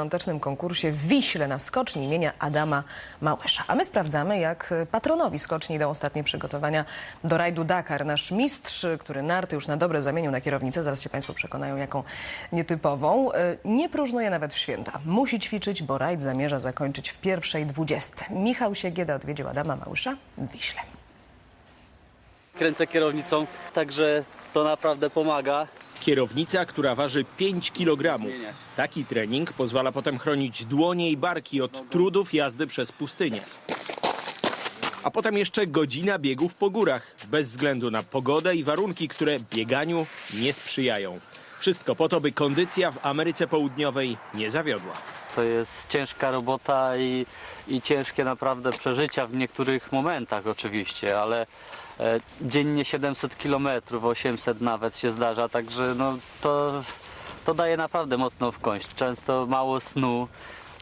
świątecznym konkursie w Wiśle na skoczni imienia Adama Małysza. A my sprawdzamy, jak patronowi skoczni idą ostatnie przygotowania do rajdu Dakar. Nasz mistrz, który narty już na dobre zamienił na kierownicę, zaraz się Państwo przekonają, jaką nietypową, y, nie próżnuje nawet w święta. Musi ćwiczyć, bo rajd zamierza zakończyć w pierwszej dwudziestce. Michał Siegieda odwiedził Adama Małysza w Wiśle. kręcę kierownicą, także to naprawdę pomaga. Kierownica, która waży 5 kg. Taki trening pozwala potem chronić dłonie i barki od trudów jazdy przez pustynię. A potem jeszcze godzina biegów po górach, bez względu na pogodę i warunki, które bieganiu nie sprzyjają. Wszystko po to, by kondycja w Ameryce Południowej nie zawiodła. To jest ciężka robota i, i ciężkie naprawdę przeżycia w niektórych momentach oczywiście, ale e, dziennie 700 km, 800 nawet się zdarza, także no, to, to daje naprawdę mocno w kość. Często mało snu,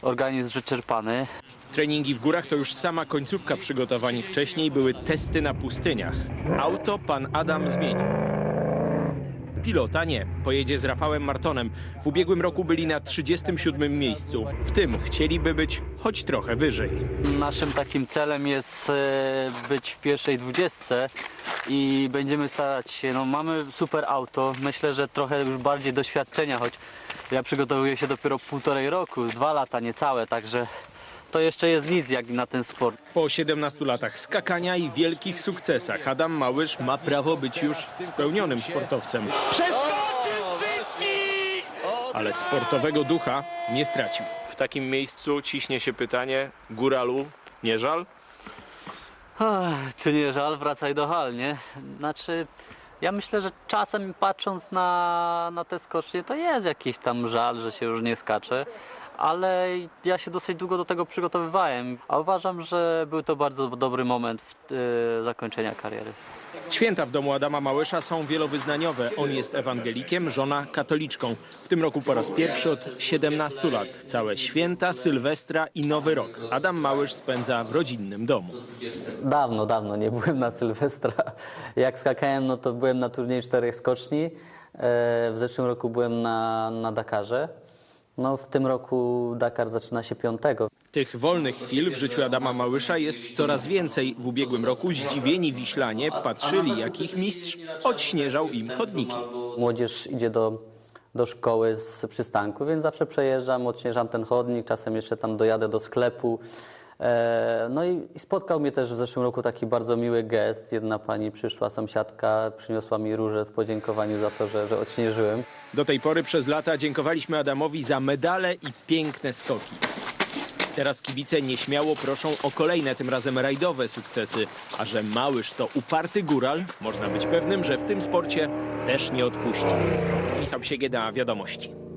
organizm wyczerpany. Treningi w górach to już sama końcówka przygotowań. Wcześniej były testy na pustyniach. Auto pan Adam zmienił. Pilota nie. Pojedzie z Rafałem Martonem. W ubiegłym roku byli na 37 miejscu. W tym chcieliby być choć trochę wyżej. Naszym takim celem jest e, być w pierwszej dwudziestce i będziemy starać się, no mamy super auto, myślę, że trochę już bardziej doświadczenia, choć ja przygotowuję się dopiero półtorej roku, dwa lata niecałe, także to jeszcze jest nic jak na ten sport. Po 17 latach skakania i wielkich sukcesach Adam Małysz ma prawo być już spełnionym sportowcem. Ale sportowego ducha nie stracił. W takim miejscu ciśnie się pytanie, góralu, nie żal? Ach, czy nie żal? Wracaj do hal, nie? Znaczy, ja myślę, że czasem patrząc na, na te skocznie, to jest jakiś tam żal, że się już nie skacze, ale ja się dosyć długo do tego przygotowywałem, a uważam, że był to bardzo dobry moment w, e, zakończenia kariery. Święta w domu Adama Małysza są wielowyznaniowe. On jest ewangelikiem, żona katoliczką. W tym roku po raz pierwszy od 17 lat. Całe święta, Sylwestra i Nowy Rok. Adam Małysz spędza w rodzinnym domu. Dawno, dawno nie byłem na Sylwestra. Jak skakałem, no to byłem na turnieju czterech skoczni. E, W zeszłym roku byłem na, na Dakarze. No w tym roku Dakar zaczyna się piątego. Tych wolnych chwil w życiu Adama Małysza jest coraz więcej. W ubiegłym roku zdziwieni Wiślanie patrzyli, jak ich mistrz odśnieżał im chodniki. Młodzież idzie do, do szkoły z przystanku, więc zawsze przejeżdżam, odśnieżam ten chodnik, czasem jeszcze tam dojadę do sklepu. E, No i spotkał mnie też w zeszłym roku taki bardzo miły gest. Jedna pani przyszła, sąsiadka, przyniosła mi różę w podziękowaniu za to, że, że odśnieżyłem. Do tej pory przez lata dziękowaliśmy Adamowi za medale i piękne skoki. Teraz kibice nieśmiało proszą o kolejne, tym razem rajdowe sukcesy. A że Małysz to uparty góral, można być pewnym, że w tym sporcie też nie odpuści. Michał Siegieda, Wiadomości.